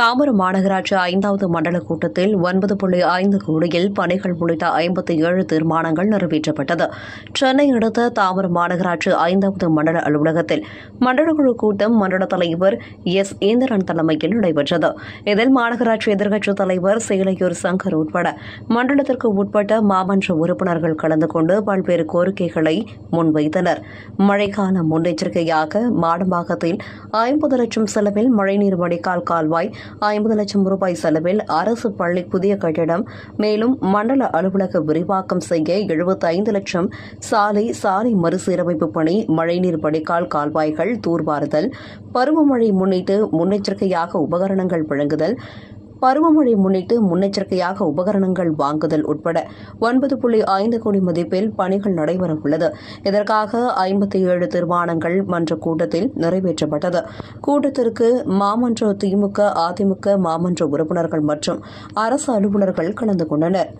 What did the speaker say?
தாம்பரம் மாநகராட்சி ஐந்தாவது மண்டல கூட்டத்தில் ஒன்பது புள்ளி ஐந்து கோடியில் பணிகள் உள்ளிட்ட ஐம்பத்தி ஏழு தீர்மானங்கள் நிறைவேற்றப்பட்டது. சென்னை அடுத்த தாம்பரம் மாநகராட்சி ஐந்தாவது மண்டல அலுவலகத்தில் மண்டல குழு கூட்டம் மண்டல தலைவர் எஸ். ஏந்திரன் தலைமையில் நடைபெற்றது. இதில் மாநகராட்சி எதிர்க்கட்சித் தலைவர் சேலையூர் சங்கர் உட்பட மண்டலத்திற்கு உட்பட்ட மாமன்ற உறுப்பினர்கள் கலந்து கொண்டு பல்வேறு கோரிக்கைகளை முன்வைத்தனர். மழைக்கால முன்னெச்சரிக்கையாக மாடம்பாக்கத்தில் ஐம்பது லட்சம் செலவில் மழைநீர் வடிகால் கால்வாய் ஐம்பது லட்சம் ரூபாய் செலவில் அரசு பள்ளி புதிய கட்டிடம் மேலும் மண்டல அலுவலக விரிவாக்கம் செய்ய எழுபத்தைந்து லட்சம் சாலை சாலை மறுசீரமைப்பு பணி மழைநீர் வடிகால் கால்வாய்கள் தூர்வாறுதல் பருவமழை முன்னிட்டு முன்னெச்சரிக்கையாக உபகரணங்கள் வழங்குதல் பருவமழை முன்னிட்டு முன்னெச்சரிக்கையாக உபகரணங்கள் வாங்குதல் உட்பட ஒன்பது புள்ளி ஐந்து கோடி மதிப்பில் பணிகள் நடைபெறவுள்ளது. இதற்காக ஐம்பத்தி ஏழு தீர்மானங்கள் மன்ற கூட்டத்தில் நிறைவேற்றப்பட்டது. கூட்டத்திற்கு மாமன்ற திமுக அதிமுக மாமன்ற உறுப்பினர்கள் மற்றும் அரசு அலுவலர்கள் கலந்து கொண்டனர்.